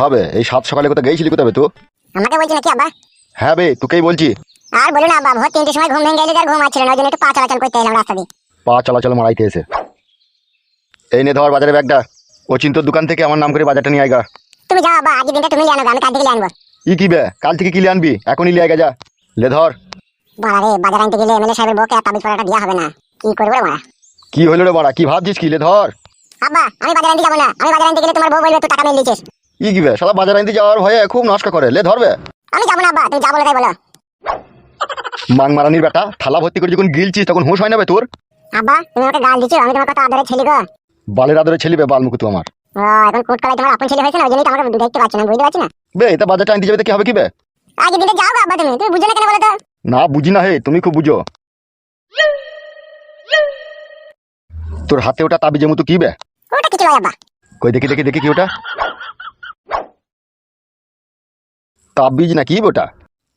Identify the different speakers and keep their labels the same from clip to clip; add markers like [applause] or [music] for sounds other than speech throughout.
Speaker 1: হবে এই সাত সকালে কোথাও গেছিলি কোথাবে তো
Speaker 2: আমাকে বলছি নাকি আব্বা?
Speaker 1: হ্যাঁ বে তোকেই বলছি।
Speaker 2: আর বলুন আব্বা ভোর তিনটের সময় ঘুম ভেঙে গেলে আর ঘুম আসছিল না ওই জন্য একটু পা চলাচল করতে এলাম রাস্তা দিয়ে।
Speaker 1: পা চলাচল মারাইতে এসে এই নে ধর বাজারে ব্যাগটা। ও চিন্তর দোকান থেকে আমার নাম করে বাজারটা নিয়ে আয়গা
Speaker 2: তুমি যাও আব্বা আজকের দিনটা তুমি নিয়ে আনো আমি কাল থেকে নিয়ে আনব।
Speaker 1: ই কি বে কাল থেকে কি কিলে আনবি? এখনই লিয়ে আয়গা যা। লে ধর।
Speaker 2: বাড়া রে বাজার আনতে গেলে এমএলএ সাহেবের বউকে তাবিজ পড়াটা দেওয়া হবে না। কি করব রে মারা
Speaker 1: কি হলো রে বাড়া কি ভাবছিস কি? লে ধর।
Speaker 2: আব্বা আমি বাজার আনতে যাব না। আমি বাজার আনতে গেলে তোমার বউ বলবে তুই টাকা মেরে দিয়েছিস।
Speaker 1: ই কি বে সারা বাজার আনতে যাওয়ার ভয়ে খুব নষ্ট করে। লে ধরবে?
Speaker 2: আমি যাব না আব্বা তুমি যা বলো তাই বলো।
Speaker 1: মাং মারানির বেটা থালা ভর্তি করে যখন গিলছিস তখন হুঁশ হয় না বে তোর?
Speaker 2: আব্বা তুমি আমাকে গাল দিচ্ছ আমি তোমার কত আদরে ছেলে গো।
Speaker 1: বালের আদরে বালমুকু তো আমার
Speaker 2: ও এখন কোট কলাই তোমার আপন ছেলে হয়েছে না ওই জন্যই তো আমাকে দেখতে পাচ্ছি না বুঝতে পারছি না।
Speaker 1: বে এটা বাজারটা আনতে যাবে তো কি হবে কি বে?
Speaker 2: আজকের দিনটা যাও গো আব্বা তুমি। তুমি বুঝো না কেন বলো তো?
Speaker 1: না বুঝি না হে তুমি খুব বুঝো। তোর হাতে ওটা তাবিজের মতো কি বে?
Speaker 2: ওটা কিছু নয় আব্বা।
Speaker 1: কই দেখি দেখি দেখি কি ওটা? তাবিজ না কি ওটা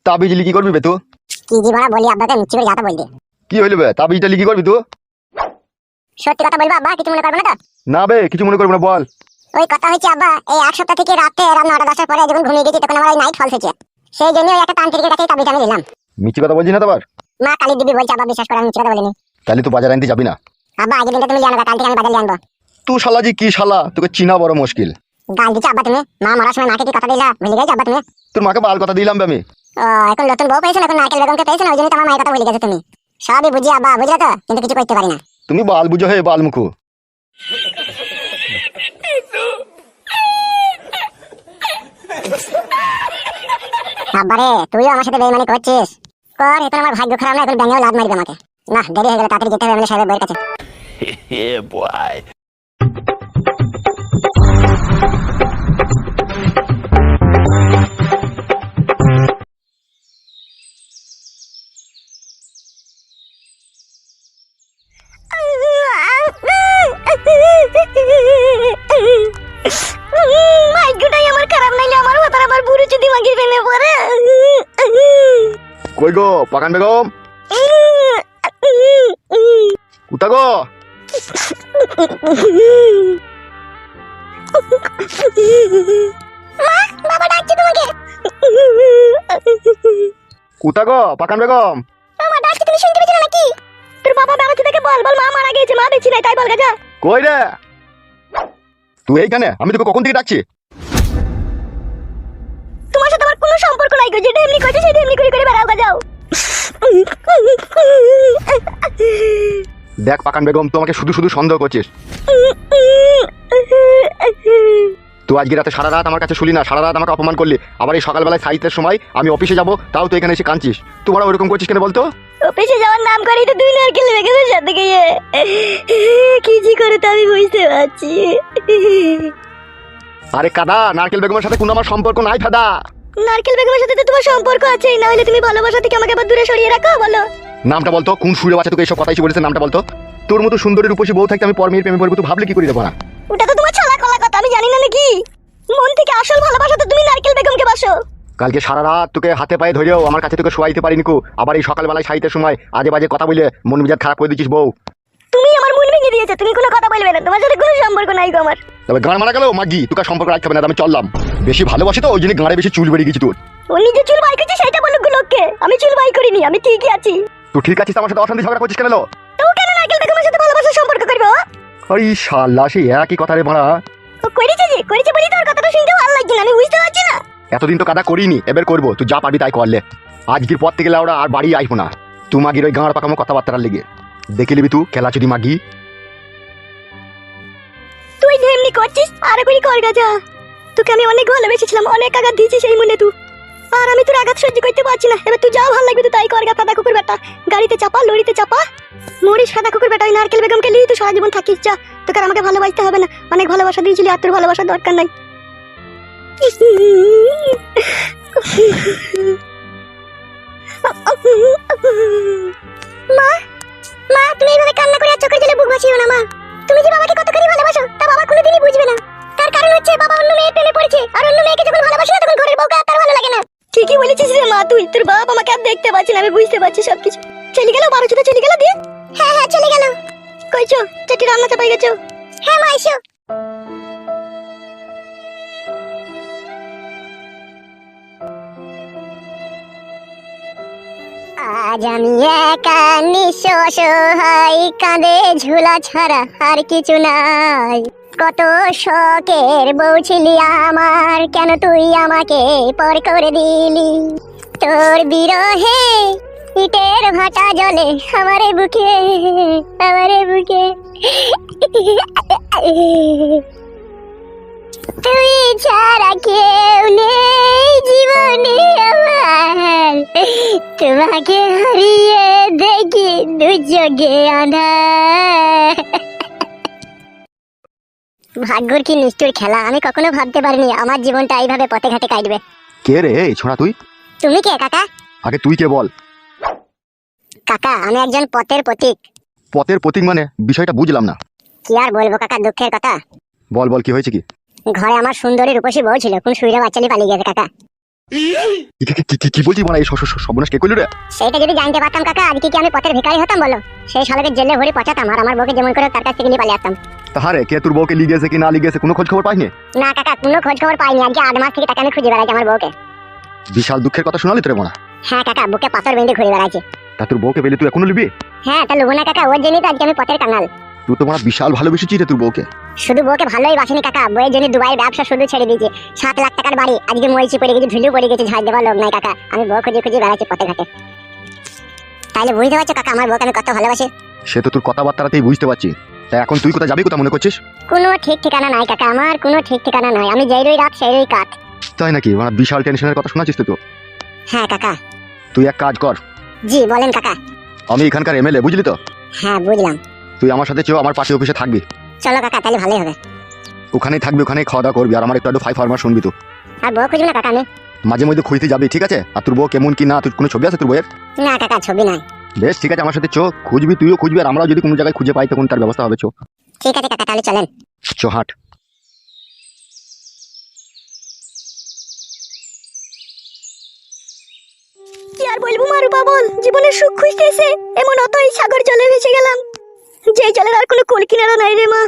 Speaker 1: তাবিজ লিখি করবি বে তুই
Speaker 2: কি জীবনা বলি আব্বাকে মিচ্ছি করে যাতা বলতে
Speaker 1: কি হইল বে? তাবিজটা লিখি করবি তুই
Speaker 2: সত্যি কথা বলব আব্বা? কিছু মনে করবে না তো?
Speaker 1: না বে কিছু মনে করবি না বল।
Speaker 2: ওই কথা হয়েছে আব্বা এই এক সপ্তাহ থেকে রাতে রাত নটা দশটার পরে যখন ঘুমিয়ে গেছি তখন আমার নাইট ফলস হয়েছে। সেই জন্য ওই একটা তান্ত্রিকের কাছে তাবিজ আমি দিলাম
Speaker 1: মিছি কথা বলছি না তোমার
Speaker 2: মা কালী দিবি বলছে আব্বা বিশ্বাস করে আমি মিথ্যে কথা বলিনি।
Speaker 1: তাহলে তুই বাজার আনতে যাবি না।
Speaker 2: আব্বা আজকের দিনটা তুমি জানো কাল থেকে আমি বাজার আনব।
Speaker 1: তুই শালা জি কি শালা তোকে চিনা বড় মুশকিল।
Speaker 2: গাল দিচ্ছে আব্বা তুমি? মা মারার সময় মাকে কি কথা দিলা? ভুলে গেছো আব্বা তুমি?
Speaker 1: তোর মাকে বাল কথা দিলাম বে আমি।
Speaker 2: এখন নতুন বউ পেয়েছ না, এখন নারকেল বেগমকে পেয়েছ না? ওই জন্য তোমার মায়ের কথা ভুলে গেছো তুমি। সবই বুঝি আব্বা বুঝলে তো? কিন্তু কিছু করতে পারি না।
Speaker 1: তুমি বাল বুঝো হে বাল মুখু।
Speaker 2: আব্বারে তুইও আমার সাথে বেইমানি করছিস? কর এখন আমার ভাগ্য খারাপ না এখন ব্যাঙেও লাভ মারবে আমাকে। না দেরি হয়ে গেল তাড়াতাড়ি যেতে হবে এমএলএ সাহেবের বইয়ের কাছে। [laughs]
Speaker 3: yeah,
Speaker 2: ভাগ্যটাই আমার খারাপ নাইলে আমার মাথার আমার বুড়ো যদি মাগির প্রেমে পড়ে
Speaker 1: কই গো পাকান বেগম? কুতা গো?
Speaker 2: বাবা ডাকছে তোমাকে।
Speaker 1: কুতা গো পাকান বেগম?
Speaker 2: আমার ডাকছে তুমি শুনতে পেয়েছ নাকি? তোর বাবা বেড়াতে থেকে বল বল মা মারা গেছে মা বেঁচে নাই তাই বল গাজা।
Speaker 1: কই রে? তুই এইখানে? আমি তোকে কখন থেকে ডাকছি?
Speaker 2: তোমার সাথে আমার কোনো সম্পর্ক নাই গো যেটা এমনি করছে সেটা এমনি করে করে বেড়াও গাজাও
Speaker 1: দেখ পাকান বেগম তুই আমাকে শুধু শুধু সন্দেহ করছিস। তুই আজকে রাতে সারা রাত আমার কাছে শুলি না সারা রাত আমাকে অপমান করলি। আবার এই সকালবেলায় সাহিত্যের সময় আমি অফিসে যাব তাও তুই এখানে এসে কাঁদছিস। তুই বড় ওরকম করছিস কেন বলতো?
Speaker 2: অফিসে যাওয়ার নাম করেই তো দুই নারকেল বেগেছে সাথে গিয়ে। কি জি করে তো আমি বুঝতে পারছি।
Speaker 1: আরে কাদা নারকেল বেগমের সাথে কোনো আমার সম্পর্ক নাই ফাদা।
Speaker 2: নারকেল বেগমের সাথে তো তোমার সম্পর্ক আছে না হলে তুমি ভালোবাসা থেকে আমাকে আবার দূরে সরিয়ে রাখো বলো।
Speaker 1: নামটা বলতো কোন সুরে বাচ্চা তোকে এইসব কথাই বলেছে নামটা বলতো? তোর মতো সুন্দরী রূপসী বউ থাকতে আমি পরমের প্রেমে পড়ব তুই ভাবলে কি করে দেবো না?
Speaker 2: ওটা তো তোমার ছলা কলা কথা আমি জানি না নাকি? মন থেকে আসল ভালোবাসা তো তুমি নারকেল বেগমকে বাসো।
Speaker 1: কালকে সারা রাত তোকে হাতে পায়ে ধরেও আমার কাছে তোকে শোয়াইতে পারিনি কু। আবার এই সকালবেলায় সাহিত্যের সময় আজে বাজে কথা বলে মন মেজাজ খারাপ করে দিচ্ছিস বউ।
Speaker 2: তুমি আমার মন ভেঙে দিয়েছ তুমি কোনো কথা বলবে না। তোমার সাথে কোনো সম্পর্ক নাই গো আমার।
Speaker 1: তবে গান মারা গেল মাগি তোকে সম্পর্ক রাখতে হবে না আমি চললাম। বেশি ভালোবাসি তো ওই জন্য গাঁড়ে বেশি চুল বেরিয়ে গেছি তোর।
Speaker 2: ও নিজে চুল বাই করছে সেটা বলুক লোককে। আমি চুল বাই করিনি আমি ঠিকই আছি।
Speaker 1: তুই ঠিক আছিস আমার সাথে অশান্তি ঝগড়া করছিস কেন? লো?
Speaker 2: তো কেন নারকেল বেগমের সাথে ভালোবাসার সম্পর্ক করবে?
Speaker 1: আরে শালা সেই একই কথা রে মারা
Speaker 2: করেছে যে করেছে বলি তোর কথাটা শুনতে ভালো লাগছে না আমি বুঝতে পারছি না।
Speaker 1: এতদিন তো কাদা করিনি, এবার করব। তুই যা পারবি তাই করলে। আজকের পর থেকে ওরা আর বাড়ি আইবো না। তুই মাগির ওই গাঁড় পাকামো কথাবার্তার লেগে। দেখে নিবি তুই, খেলা চুদি মাগি।
Speaker 2: তুই যে এমনি করছিস, আর করি কর গাজা তোকে আমি অনেক ভালোবেসেছিলাম, অনেক আঘাত দিয়েছি সেই মনে তুই। আর আমি তোর আঘাত সহ্য করতে পারছি না। এবার তুই যা ভালো লাগবে তুই তাই কর গা ফাদা কুকুর বেটা। গাড়িতে চাপা, লরিতে চাপা। মরিস ফাদা কুকুর বেটা, ওই নারকেল বেগমকে নিয়ে তুই সারা জীবন থাকিস। যা, তোকে আর আমাকে ভালোবাসতে হবে না। অনেক ভালোবাসা দিয়েছিলি আর তোর ভালোবাসার দরকার নাই। মা মা তুমি এইভাবে কান্না করে আর চোখের জলে বুক ভাসিও না মা। তুমি যে বাবাকে কতখানি ভালোবাসো তা বাবা কোনোদিনই বুঝবে না। তার কারণ হচ্ছে বাবা অন্য মেয়ের প্রেমে পড়েছে আর অন্য মেয়েকে যখন ভালোবাসে না তখন ঘরের বউকে আর তার ভালো লাগে না। ঠিকই বলেছিস রে মা তুই তোর বাবা আমাকে আর দেখতে পাচ্ছি না আমি বুঝতে পারছি সবকিছু। চলে গেল বারো চলে গেল দিয়ে হ্যাঁ হ্যাঁ চলে গেল। কইছো চাটি রান্না চাপাই গেছো? আজ আমি একা নিঃস্ব অসহায় কাঁধে ঝুলা ছাড়া আর কিছু নাই। কত শখের বউ ছিলি আমার, কেন তুই আমাকে পর করে দিলি? তোর বিরহে ইটের ভাটা জলে আমারে বুকে আমারে বুকে। তুই ছাড়া কেউ নেই। দুযোগে আধার ভাগ্যর কি নিষ্ঠুর খেলা আমি কখনো ভাবতে পারিনি আমার জীবনটা এইভাবে পথে ঘাটে কাটবে।
Speaker 1: কে রে? এই ছোড়া তুই?
Speaker 2: তুমি কে কাকা?
Speaker 1: আগে তুই কে বল।
Speaker 2: কাকা আমি একজন পথের প্রতীক।
Speaker 1: পথের প্রতীক মানে? বিষয়টা বুঝলাম না।
Speaker 2: কি আর বলব কাকা দুঃখের কথা।
Speaker 1: বল বল কি হয়েছে কি?
Speaker 2: ঘরে আমার সুন্দরী রূপসী বউ ছিল কোন সুইরা বাচ্চালি পালিয়ে গেছে কাকা।
Speaker 1: কি- মানে এই সর্বনাশ কে করলি রে?
Speaker 2: সেইটা যদি জানতে পারতাম কাকা আজকে কি আমি পথের ভিখারি হতাম বলো? সেই সালকে জেলে ভরে পচাতাম আর আমার বউকে যেমন করে তার কাছ থেকে নিয়ে পালিয়ে আসতাম।
Speaker 1: তাহারে কে তোর বউকে লিগেছে কি না লিগেছে কোনো খোঁজ খবর পাইনি?
Speaker 2: না কাকা কোনো খোঁজ খবর পাইনি আজকে আট মাস থেকে তাকে আমি খুঁজে বেড়াইছি আমার বউকে।
Speaker 1: বিশাল দুঃখের কথা শোনালি তোরে মনে
Speaker 2: হ্যাঁ কাকা বুকে পাথর বেঁধে ঘুরে
Speaker 1: তা তোর বউকে পেলে তুই এখনও লিবি?
Speaker 2: হ্যাঁ তা লুবো না কাকা ওর জন্যই তো আজকে আমি পথের কাঙাল।
Speaker 1: তুই তো মানে বিশাল ভালোবেসেছিস রে তোর বউকে।
Speaker 2: শুধু বউকে ভালোই বাসিনি কাকা বইয়ের জন্য দুবাই ব্যবসা শুধু ছেড়ে দিয়েছি। সাত লাখ টাকার বাড়ি আজকে মরিচি পড়ে গেছে ঝুলু পড়ে গেছে ঝাড় দেওয়ার লোক নাই কাকা। আমি বউ খুঁজে খুঁজে বেড়াচ্ছি পথে ঘাটে। তাইলে বুঝতে পারছ কাকা আমার বউকে আমি কত ভালোবাসি?
Speaker 1: সে তো তোর কথাবার্তাতেই বুঝতে পারছি। তা এখন তুই কোথায় যাবি কোথা মনে করছিস?
Speaker 2: কোনো ঠিক ঠিকানা নাই কাকা আমার কোনো ঠিক ঠিকানা নাই। আমি যেই রই রাত সেই রই কাঠ।
Speaker 1: তাই নাকি? মানে বিশাল টেনশনের কথা শোনাচ্ছিস তো তুই?
Speaker 2: হ্যাঁ কাকা।
Speaker 1: তুই এক কাজ কর।
Speaker 2: জি বলেন কাকা।
Speaker 1: আমি এখানকার এমএলএ বুঝলি তো?
Speaker 2: হ্যাঁ বুঝলাম।
Speaker 1: তুই আমার সাথে চেয়েও আমার পাশে অফিসে থাকবি।
Speaker 2: চলো কাকা তাহলে ভালোই হবে।
Speaker 1: ওখানেই থাকবি ওখানেই খাওয়া দাওয়া করবি আর আমার একটু একটু ফাইভ ফার্মার শুনবি তো।
Speaker 2: আর বউ খুঁজবো না কাকা আমি?
Speaker 1: মাঝে মধ্যে খুঁজতে যাবি ঠিক আছে? আর তোর বউ কেমন কি না তোর কোনো ছবি আছে তোর বইয়ের
Speaker 2: না কাকা ছবি নাই।
Speaker 1: বেশ ঠিক আছে আমার সাথে চো খুঁজবি তুইও খুঁজবি আর আমরাও যদি কোনো জায়গায় খুঁজে পাই তখন তার ব্যবস্থা হবে চো।
Speaker 2: ঠিক আছে কাকা তাহলে চলেন।
Speaker 1: চো হাট।
Speaker 2: কি আর বলব মারুপা বল জীবনের সুখ খুঁজতে এসে এমন অতই সাগর জলে ভেসে গেলাম। যেই জলের আর কোনো কোল কিনারা নাই রে মা।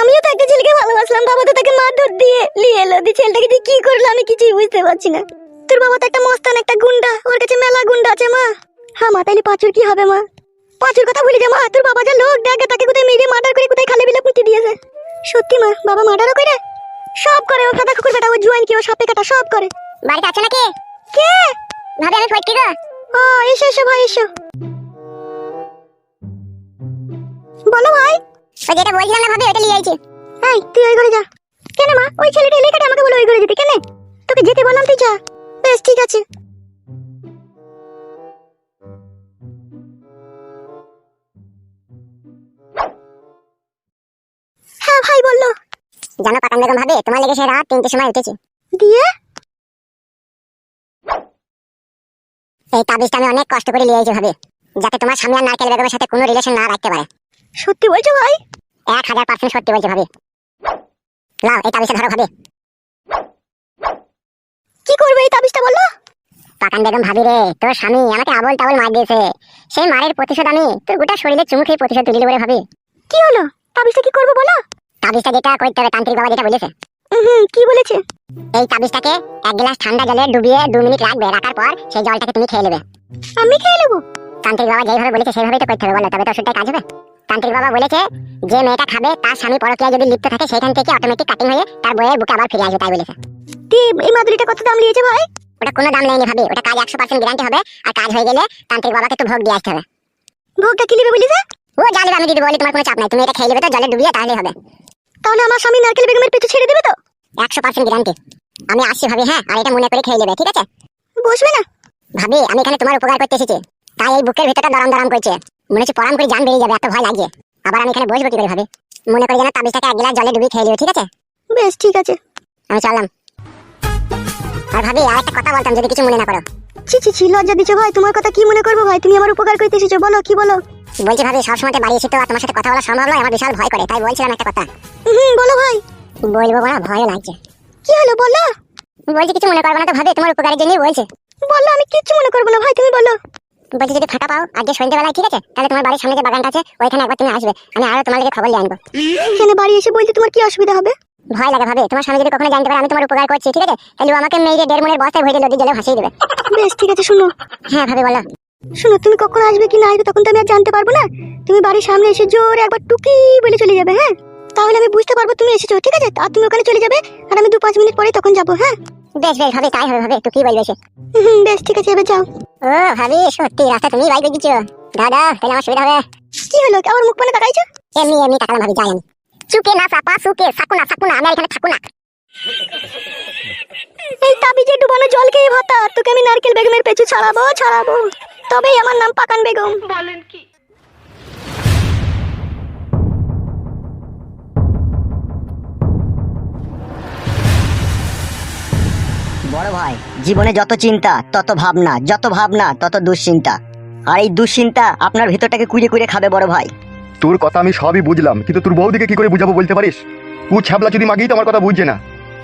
Speaker 2: আমিও তো একটা ছেলেকে ভালোবাসলাম বাবা তো তাকে মারধর দিয়ে নিয়ে এলো। দিয়ে ছেলেটাকে দিয়ে কি করল আমি কিছুই বুঝতে পারছি না। তোর বাবা তো একটা মস্তান একটা গুন্ডা ওর কাছে মেলা গুন্ডা আছে মা। হ্যাঁ মা তাইলে পাঁচুর কি হবে মা? পাঁচুর কথা ভুলে যা মা তোর বাবা যা লোক দেখে তাকে কোথায় মেরে মার্ডার করে কোথায় খালে বিলে পুঁতে দিয়েছে। সত্যি মা বাবা মার্ডারও করে? সব করে ও কাদা কুকুর বেটা ও জুয়ান কি ও সাপে কাটা সব করে। বাড়িতে আছে নাকি? কে? ভাবি আমি ফটকি গো। ও এসো এসো ভাই এসো। বলো ভাই। ওই যেটা বলছিলাম না ভাবি ওটা নিয়ে আইছি। এই তুই ওই ঘরে যা। কেন মা? ওই ছেলেটা এলাকাটা আমাকে বলে ওই ঘরে যেতে? কেন? তোকে যেতে বললাম তুই যা। বেশ ঠিক আছে। হ্যাঁ ভাই বলল। জানো পাকান বেগম ভাবে তোমার লেগে সে রাত তিনটের সময় উঠেছি। দিয়ে? এই তাবিজটা আমি অনেক কষ্ট করে নিয়ে ভাবে যাতে তোমার স্বামী আর নারকেল বেগমের সাথে কোনো রিলেশন না রাখতে পারে। সত্যি বলছো ভাই? এক হাজার পার্সেন্ট সত্যি বলছো ভাবি। লাও এই তাবিজটা ধরো ভাবি। কি করবে এই তাবিজটা বলো? পাকান বেগম ভাবি রে তোর স্বামী আমাকে আবল তাবল মার দিয়েছে। সেই মারের প্রতিশোধ আমি তোর গোটা শরীরে চুমু খেয়ে প্রতিশোধ তুলি বলে ভাবি। কি হলো? তাবিজটা কি করব বলো? তাবিজটা যেটা করতে হবে তান্ত্রিক বাবা যেটা বলেছে। হুম কি বলেছে? এই তাবিজটাকে এক গ্লাস ঠান্ডা জলে ডুবিয়ে দু মিনিট রাখবে রাখার পর সেই জলটাকে তুমি খেয়ে নেবে। আমি খেয়ে নেব? তান্ত্রিক বাবা যেইভাবে বলেছে সেইভাবেই তো করতে হবে বলো। তবে তো ওষুধটা কাজ হবে? তান্ত্রিক বাবা বলেছে যে মেয়েটা খাবে তার স্বামী পরকীয়া যদি লিপ্ত থাকে সেখান থেকে অটোমেটিক কাটিং হয়ে তার বইয়ের বুকে আবার ফিরে আসবে তাই বলেছে। এই মাদুরিটা কত দাম নিয়েছে ভাই? ওটা কোনো দাম নেয়নি ভাবি ওটা কাজ একশো পার্সেন্ট গ্যারান্টি হবে আর কাজ হয়ে গেলে তান্ত্রিক বাবাকে তো ভোগ দিয়ে আসতে হবে। ভোগটা কি নেবে বলিছে? ও জানবে আমি দিদি বলি তোমার কোনো চাপ নাই তুমি এটা খেয়ে নেবে তো জলে ডুবিয়ে তাহলে হবে। তাহলে আমার স্বামী নারকেল বেগমের পেছু ছেড়ে দেবে তো? একশো পার্সেন্ট গ্যারান্টি আমি আসছি ভাবি হ্যাঁ আর এটা মনে করে খেয়ে নেবে ঠিক আছে? বসবে না? ভাবি আমি এখানে তোমার উপকার করতে এসেছি। তাই এই বুকের ভিতরটা দরাম দরাম করছে। মনে হচ্ছে পরাম করে জান বেরিয়ে যাবে এত ভয় লাগছে আবার আমি এখানে বসবো কি করে ভাবি? মনে করে যেন তাবিজটাকে এক গ্লাস জলে ডুবিয়ে খেয়ে নিও ঠিক আছে? বেশ ঠিক আছে। আমি চললাম। আর ভাবি আর একটা কথা বলতাম যদি কিছু মনে না করো। ছি ছি ছি লজ্জা দিছো ভাই তোমার কথা কি মনে করব ভাই? তুমি আমার উপকার করতে এসেছ বলো কি বলো? বলছি ভাবি সবসময় বাড়ি এসে তো আর তোমার সাথে কথা বলা সম্ভব নয় আমার বিশাল ভয় করে তাই বলছিলাম একটা কথা। হুম বলো ভাই। বলব না ভয় লাগছে। কি হলো বলো? বলছি কিছু মনে করব না তো ভাবি তোমার উপকারের জন্যই বলছে। বলল আমি কিচ্ছু মনে করব না ভাই তুমি বলো। বলছি যদি ফাঁকা পাও আজকে সন্ধ্যেবেলায় ঠিক আছে? তাহলে তোমার বাড়ির সামনে যে বাগানটা আছে ওইখানে একবার তুমি আসবে। আমি আরও তোমার খবর নিয়ে আনব। এখানে বাড়ি এসে বলতে তোমার কি অসুবিধা হবে? ভয় লাগে ভাবে। তোমার স্বামী যদি কখনো জানতে পারে আমি তোমার উপকার করছি ঠিক আছে? তাহলে আমাকে মেয়ে দেড় মনের বস্তায় ভরে নদী জলে ভাসিয়ে দেবে। বেশ ঠিক আছে শুনো। হ্যাঁ ভাবে বলো।
Speaker 3: শোনো তুমি কখন আসবে কি না আসবে তখন তো আমি আর জানতে পারব না। তুমি বাড়ির সামনে এসে জোরে একবার টুকি বলে চলে যাবে হ্যাঁ? তাহলে আমি বুঝতে পারব তুমি এসেছ ঠিক আছে? আর তুমি ওখানে চলে যাবে আর আমি দু পাঁচ মিনিট পরে তখন যাব হ্যাঁ?
Speaker 2: বেশ বেশ হবে তাই হবে হবে একটু কি বলবে সে?
Speaker 3: বেশ ঠিক আছে এবার যাও।
Speaker 2: ও ভাবি সত্যি রাস্তা তুমি বাইক দিচ্ছ দাদা তাহলে আমার সুবিধা হবে।
Speaker 3: কি হলো? আমার মুখ মানে তাকাইছো?
Speaker 2: এমনি এমনি টাকালাম ভাবি যাই আমি। চুকে না চাপা সুকে সাকুনা সাকুনা আমি আর এখানে থাকুনা
Speaker 3: এই তাবিজে ডুবানো জল খেয়ে ভাতা তোকে আমি নারকেল বেগমের পেছু ছাড়াবো ছাড়াবো। তবেই আমার নাম পাকান বেগম।
Speaker 4: বড় ভাই জীবনে যত চিন্তা তত ভাবনা যত ভাবনা তত দুশ্চিন্তা। আর এই দুশ্চিন্তা আপনার ভিতরটাকে কুড়ে কুড়ে খাবে বড় ভাই।
Speaker 1: তোর কথা আমি সবই বুঝলাম কিন্তু তোর বউদিকে কি করে বুঝাবো বলতে পারিস? ও ছ্যাবলা যদি মাগি তো আমার কথা বুঝছে না।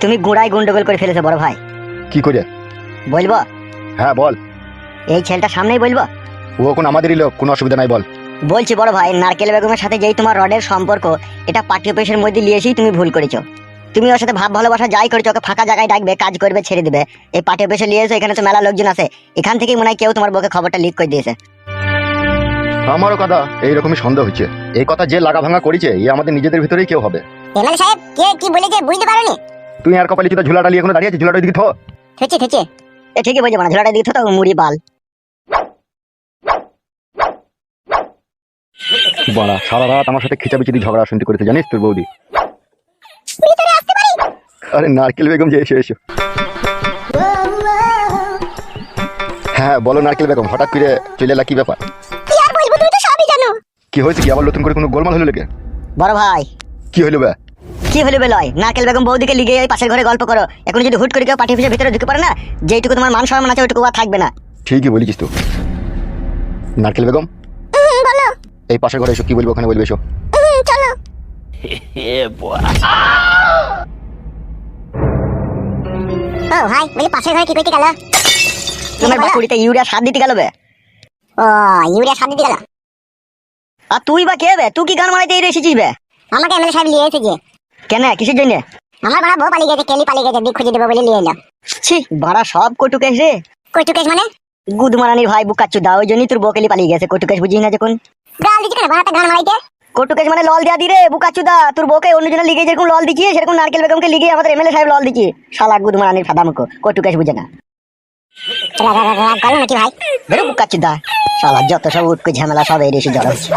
Speaker 4: তুমি গুড়াই গুন্ডগোল করে ফেলেছো বড় ভাই।
Speaker 1: কি করে?
Speaker 4: বলব?
Speaker 1: হ্যাঁ বল।
Speaker 4: এই ছেলেটা সামনেই বলব?
Speaker 1: ও এখন আমাদেরই লোক কোনো অসুবিধা নাই বল।
Speaker 4: বলছি বড় ভাই নারকেল বেগমের সাথে যেই তোমার রডের সম্পর্ক এটা পাঠ্য পেশের মধ্যে নিয়ে এসেই তুমি ভুল করেছ। তুমি ওর সাথে ভাব ভালোবাসা যাই করেছ ওকে ফাঁকা জায়গায় ডাকবে কাজ করবে ছেড়ে দিবে। এই পাঠ্য পেশে নিয়ে এসে এখানে তো মেলা লোকজন আছে। এখান থেকেই মনে হয় কেউ তোমার বউকে খবরটা লিক করে দিয়েছে।
Speaker 1: আমারও কথা এইরকমই সন্দেহ হচ্ছে। এই কথা যে লাগা ভাঙা করেছে এ আমাদের নিজেদের ভিতরেই কেউ হবে।
Speaker 2: এমএলএ সাহেব কে কি বলেছে বুঝতে পারোনি?
Speaker 1: তুই আর কপালে চুদা ঝুলাটা নিয়ে এখনও দাঁড়িয়ে আছিস? ঝুলাটা দিকে থো।
Speaker 2: থেচে থেচে
Speaker 4: এ ঠিকই বলছো মানে ঝোলাটা দিতে তো মুড়ি বাল।
Speaker 1: বাড়া সারা রাত আমার সাথে খিচাবিচি দিয়ে ঝগড়া শুনতে করেছে জানিস তোর বৌদি? আরে নারকেল বেগম যে এসে এসো। হ্যাঁ বলো নারকেল বেগম হঠাৎ করে চলে এলা কি ব্যাপার?
Speaker 3: কি আর বলব তুমি তো সবই জানো।
Speaker 1: কি হয়েছে কি? আবার নতুন করে কোনো গোলমাল হলো লেগে
Speaker 4: বড় ভাই।
Speaker 1: কি হইল বে?
Speaker 4: কি হলো বেলয় নারকেল বেগম বৌদিকে লিগে এই পাশের ঘরে গল্প করো। এখন যদি হুট করে কেউ পাঠিয়ে পিছিয়ে ভিতরে ঢুকে পারে না যেটুকু তোমার মান সম্মান আছে ওইটুকু আর থাকবে না।
Speaker 1: ঠিকই বলেছিস তো। নারকেল বেগম?
Speaker 3: বলো।
Speaker 1: এই পাশের ঘরে এসো কি বলব ওখানে বলবে এসো।
Speaker 3: চলো। [laughs]
Speaker 2: ও ভাই বলি পাশের ঘরে কি করতে গেল
Speaker 4: তোমার বাকুড়িতে ইউরিয়া সার দিতে গেল বে।
Speaker 2: ও ইউরিয়া সার দিতে গেল?
Speaker 4: আর তুই বা কে বে? তুই কি গান মারাইতে এই এসেছিস বে?
Speaker 2: আমাকে এমএলএ সাহেব নিয়ে এসেছে।
Speaker 4: কেন কিসের জন্য?
Speaker 2: আমার বড় বউ পালিয়ে গেছে কেলি পালিয়ে গেছে দিক খুঁজে দেবো বলে নিয়ে এলো।
Speaker 4: ছি বাড়া সব কটুকেশ রে।
Speaker 2: কইটুকেশ মানে?
Speaker 4: গুদমারানির ভাই বুকাচ্ছু দা ওই জন্যই তোর বকেলি পালিয়ে গেছে কটুকেশ বুঝিস না যখন।
Speaker 2: গাল দিচ্ছে কেন বাড়াতে গান মারাইতে
Speaker 4: কটুকেশ মানে লল দেয়া দিরে বুকাচুদা তোর বকে অন্য জন্য লিগে যেরকম লল দিচ্ছি সেরকম নারকেল বেগমকে লিগে আমাদের এমএলএ সাহেব লল দিচ্ছি। শালা সাদা ফাদামকো কটুকেশ বুঝে না।
Speaker 2: রাগ রাগ রাগ করল নাকি ভাই?
Speaker 4: বেরো বুকাচুদা শালা যত সব উটকো ঝামেলা সব এই এসে জড়া হচ্ছে।